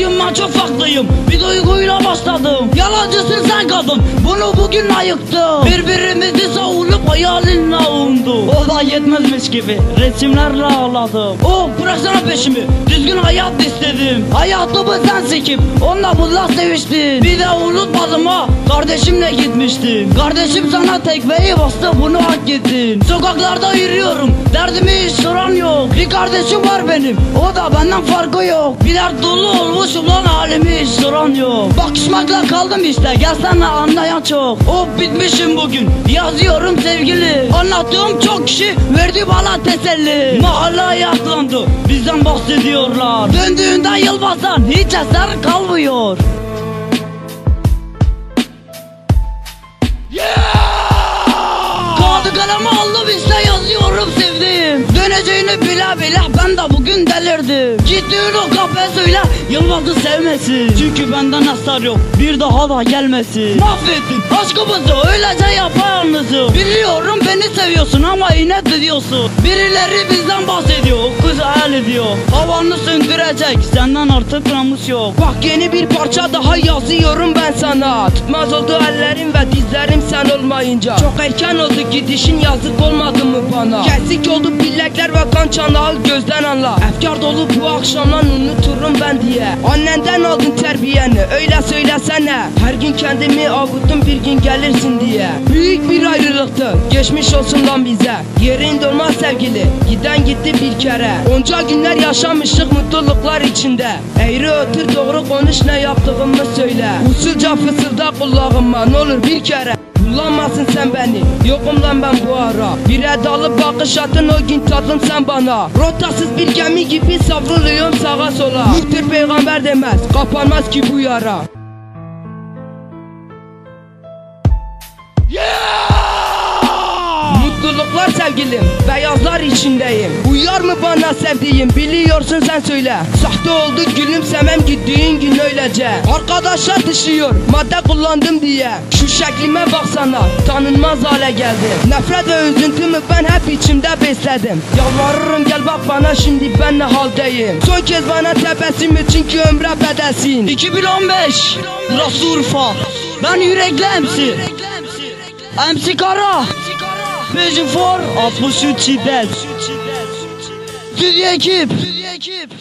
Bugün ben çok farklıyım. Bir duyguyla başladım. Yalancısın sen kadın. Bunu bugün ayıktım. Birbirimizi savunup hayalinle avundu O da yetmezmiş gibi Resimlerle ağladım. Oh bıraksana peşimi. Düzgün hayat istedim. Hayatımı sen sikip Onunla bununla seviştim Bir de unutmadım ha Kardeşimle gitmiştim Kardeşim sana tekmeyi bastı bunu hak ettin. Sokaklarda yürüyorum Derdimi hiç soran yok. Bir kardeşim var benim O da benden farkı yok. Bir dert dolu olmuşum lan halimi soran yok. Bakışmakla kaldım işte Gelsene anlayan çok. Oh bitmişim bugün Yazıyorum sevgili. Anlattığım çok kişi verdi bana teselli. Mahalle ayaklandı Bizden bahsediyorlar. Döndüğünde yılbasan hiç eser kalmıyor. Kağıdı kalemi aldım işte yazıyorum Döneceğini bile bile ben de bugün delirdim. Gittiğin o kahve söyle Yılmaz'ı sevmesin. Çünkü benden asar yok bir daha da gelmesin. Mahvettin aşkımızı öylece yapayalnızım Biliyorum beni seviyorsun ama inet ediyorsun Birileri bizden bahsediyor kız hayal ediyor Havanı söndürecek senden artık namus yok. Bak yeni bir parça daha yazıyorum ben sana. Tutmaz oldu ellerim ve dizlerim sen olmayınca. Çok erken oldu gidişin yazık olmadı mı bana? Kesik oldu bilekler ve kan çanağı gözden anla. Efkar dolu bu akşamdan unuturum ben diye. Annenden aldın terbiyeni öyle söylesene. Her gün kendimi avuttum bir gün gelirsin diye. Büyük bir ayrılıktı geçmiş olsun lan bize. Yerin dolmaz sevgili giden gitti bir kere. Onca günler yaşamıştık mutluluklar içinde. Eğri otur doğru konuş ne yaptığımı söyle. Usulca fısılda kulağıma ne olur bir kere Kullanmasın sen beni. Yokum lan ben bu ara. Bir edalı bakış atın o gün tatlın sen bana. Rotasız bir gemi gibi savruluyorum sağa sola. Muhtir peygamber demez Kapanmaz ki bu yara Mutluluklar sevgilim Beyazlar içindeyim. Uyar mı bana sevdiğim Biliyorsun sen söyle. Sahte oldu gülümsemem gittiğin gün öylece. Arkadaşlar dışıyor Madde kullandım diye. Şu şeklime baksana Tanınmaz hale geldim. Nefret ve üzüntümü ben hep içimde besledim. Yalvarırım gel bak bana şimdi ben ne haldeyim? Son kez bana tebessüm et çünkü ömre bedelsin 2015 Burası Urfa Ben yürekli MC MC Kara Vision 4 63 Dance. Vive l'équipe! Vive l'équipe!